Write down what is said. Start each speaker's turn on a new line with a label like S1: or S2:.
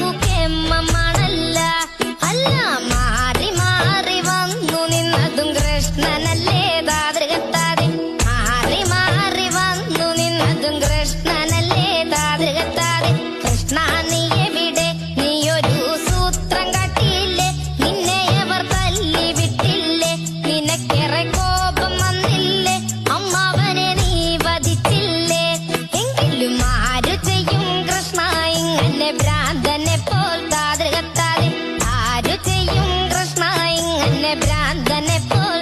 S1: മുഖേമ്മണല്ല അല്ല മാറി മാറി വന്നു നിന്നതും കൃഷ്ണൻ. ഭ്രാന്തനെ പോൽ താതൃകത്താതെ ആരു ചെയ്യും കൃഷ്ണ ഇങ്ങനെ ഭ്രാന്തനെ പോൽ